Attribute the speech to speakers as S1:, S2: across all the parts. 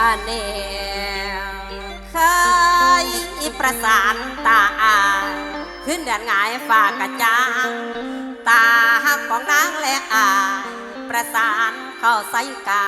S1: อันเนเคยประสานตา ขึ้นเดนงายฝากกระจางตาหักของนางและอาประสานเข้าใส่กา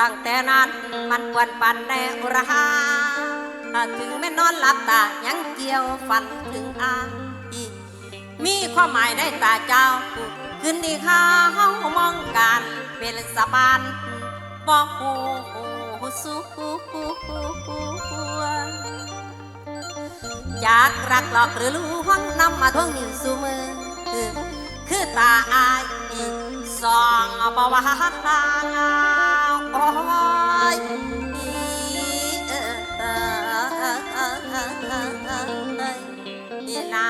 S1: ตั้งแต่นั้นมันปวนปันในอุราถึงไม่นอนหลับตายังเกี่ยวฝันถึงอามีความหมายได้ตาเจ้า ขึ้นดีข้าวมองกันเป็นสะพาน บอกฮู้สุจากรักหลอกหรือลวงนำมาทวงนิ้วสู่มือ คือตาอายสองบ่ว่าโอ้ยนี่นา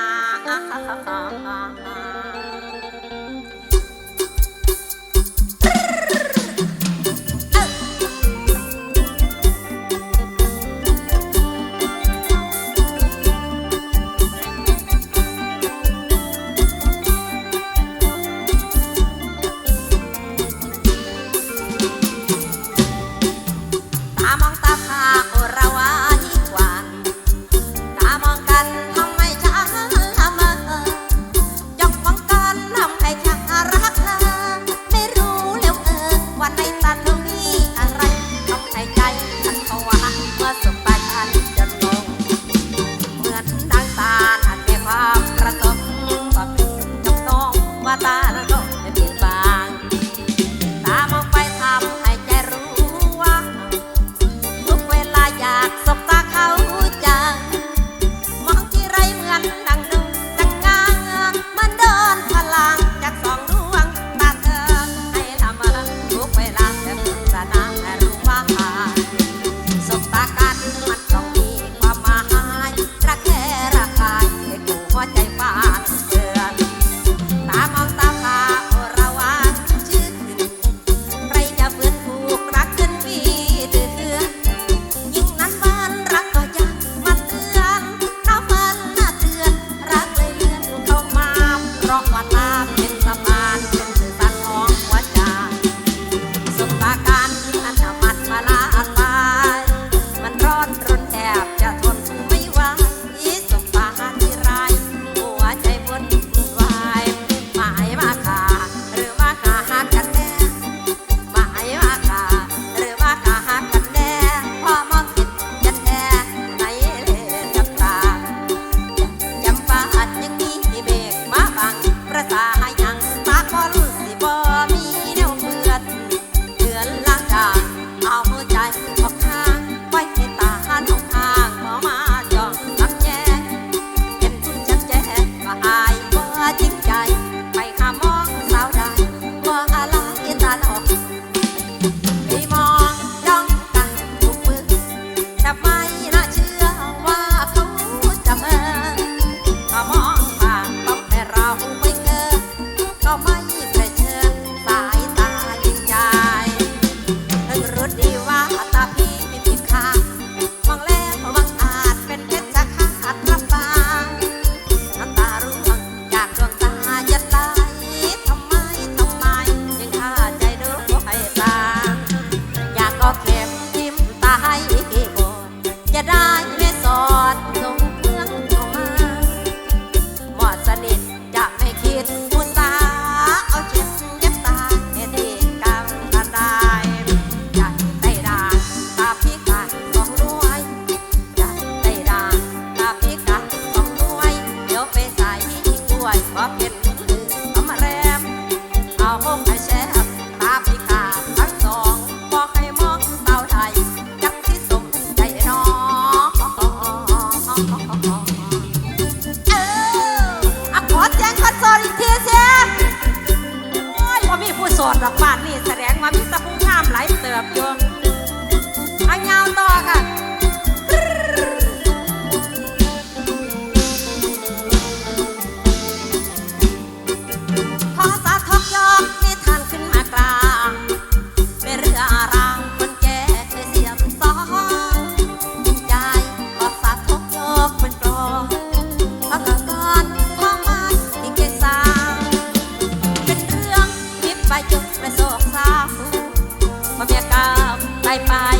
S1: my mind.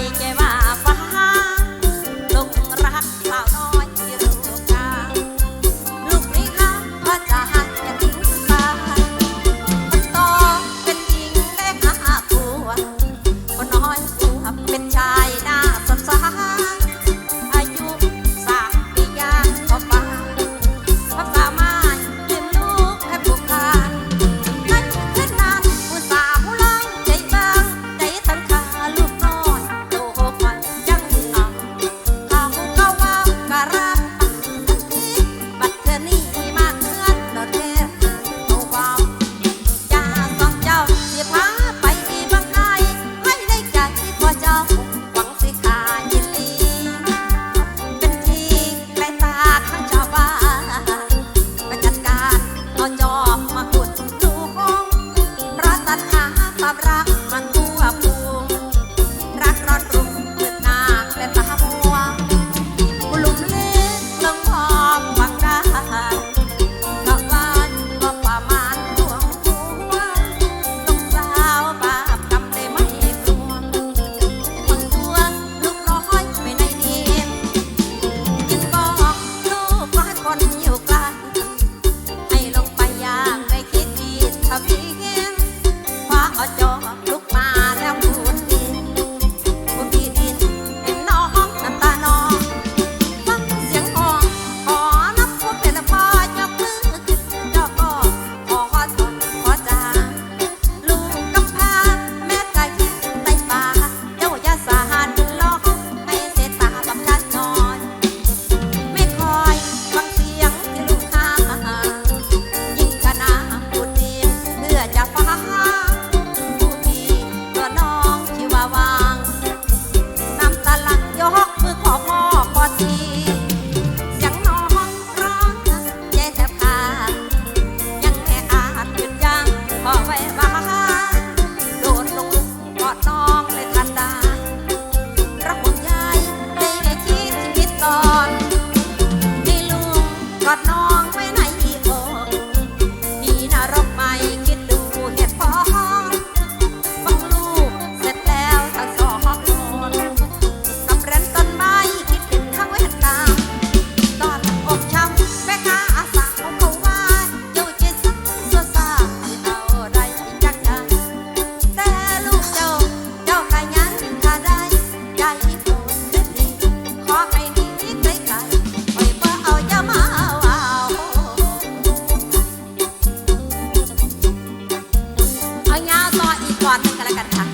S1: นะคะ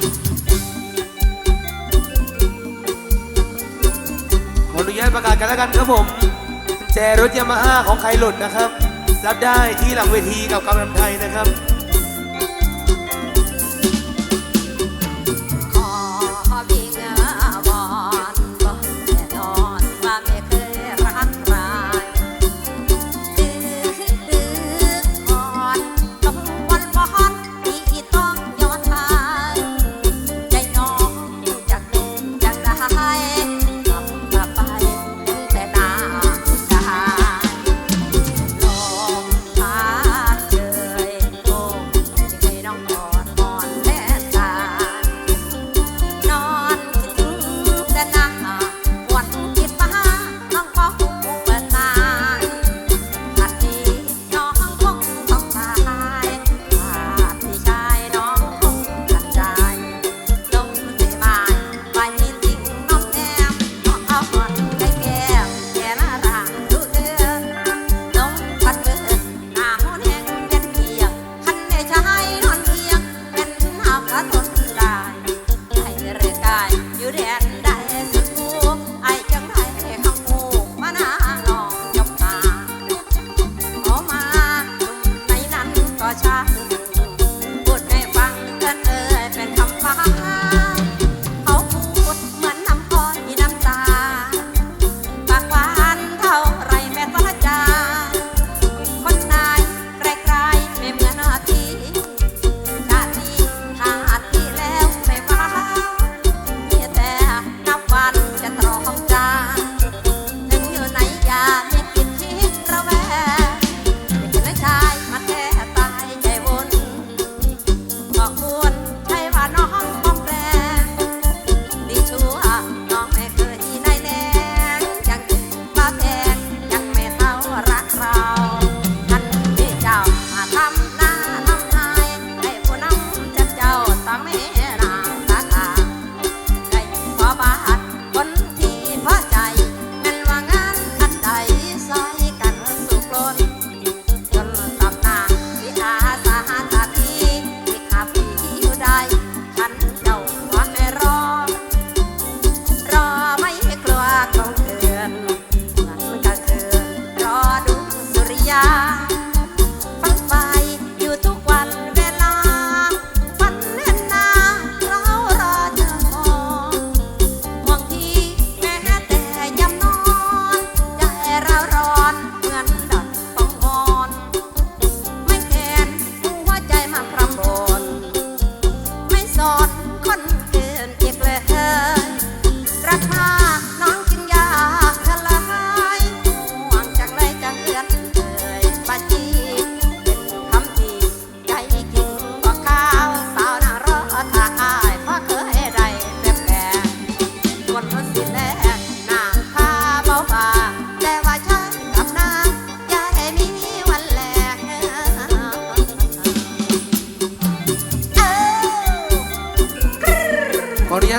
S1: ขออนุญาตประกาศกันแล้วกันครับผมแจรถยามาฮ่าของใครหลุดนะครับ รับได้ที่หลังเวทีกับกำลังไทยนะครับ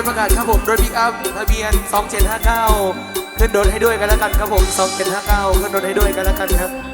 S2: ประกา
S1: ศครับผมรถพิกอัพทะเบียน 2759 ขึ้นรถให้ด้วยกันแล้วกันครับผม 2759 ขึ้นรถให้ด้วยกันแล้วกันครับ